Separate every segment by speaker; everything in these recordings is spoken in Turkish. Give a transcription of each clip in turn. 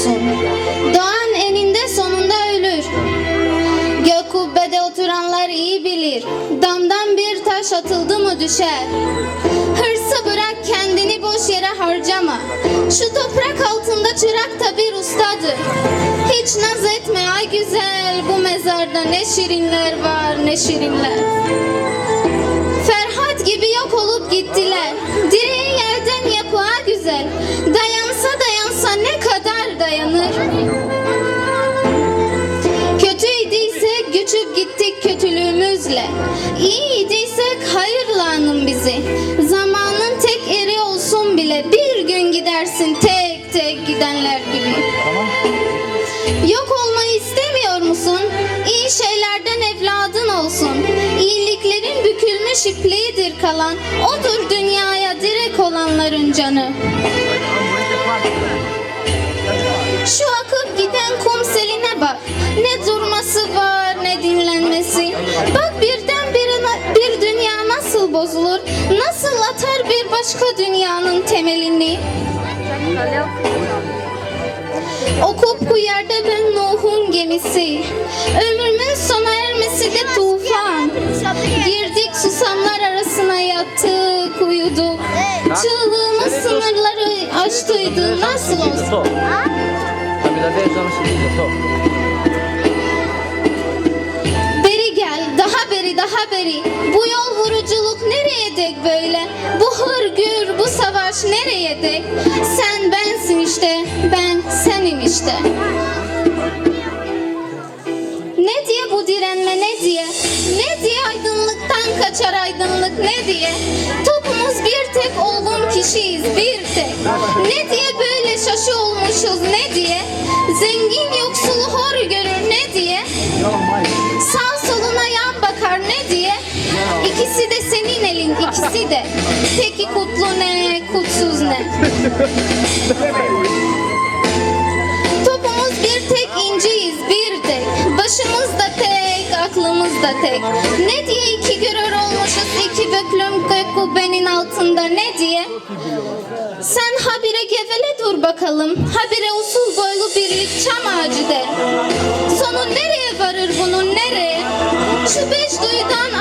Speaker 1: olsun. Doğan eninde sonunda ölür. Gök kubbede oturanlar iyi bilir. Damdan bir taş atıldı mı düşer. Hırsı bırak kendini boş yere harcama. Şu toprak altında çırak da bir ustadır. Hiç naz etme ay güzel bu mezarda ne şirinler var ne şirinler. Ferhat gibi yok olup gittiler. Dayanır. Kötüydüysek göçüp gittik kötülüğümüzle. İyiydiysek hayırla anın bizi. Zamanın tek eri olsun bile bir gün gidersin tek tek gidenler gibi. Yok olmayı istemiyor musun? İyi şeylerden evladın olsun. İyiliklerin bükülmüş ipliğidir kalan. Odur dünyaya direk olanların canı. Şu akıp giden kum seline bak. Ne durması var ne dinlenmesi. Bak birden bir, bir dünya nasıl bozulur. Nasıl atar bir başka dünyanın temelini. O kupku yerde ben Nuh'un gemisi. Ömrümün sona ermesi de tufan. Girdik susamlar arasına yattık, uyuduk. Çığlığımız sınırları aştıydı nasıl olsun? Beri gel, daha beri, daha beri. Bu yol vuruculuk nereye dek böyle? Bu hırgür, bu savaş nereye dek? Sen bensin işte, ben senim işte. Ne diye bu direnme ne diye? Ne diye aydınlıktan kaçar aydınlık ne diye? Topumuz bir tek olgun kişiyiz bir tek. Ne diye böyle şaşı olmuşuz ne diye? Zengin yoksulu hor görür ne diye? Sağ soluna yan bakar ne diye? İkisi de senin elin ikisi de. Peki kutlu ne, kutsuz ne? Topumuz bir tek inciyiz bir tek. Başımız da tek, aklımız da tek. Ne diye iki görür olmuşuz iki büklüm kubbenin altında ne diye? Sen habire gevele dur bakalım. Habire usul boylu birlik çam ağacı de. Sonu nereye varır bunun nereye? Şu beş duyudan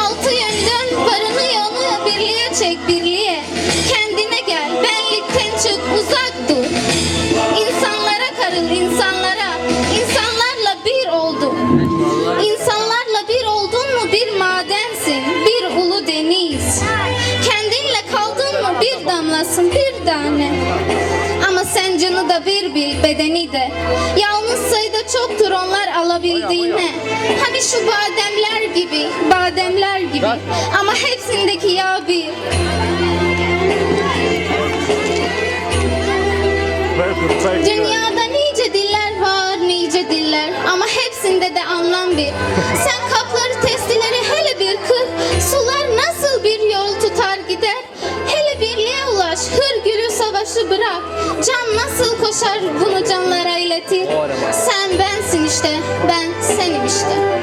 Speaker 1: Canı da bir bil bedeni de. Yalnız sayıda çoktur onlar alabildiğine. Hani şu bademler gibi, bademler gibi. Ama hepsindeki yağ bir. Dünyada nice diller var, nice diller ama hepsinde de anlam bir. Sen koşar bunu canlara iletir. Sen bensin işte, ben senim işte.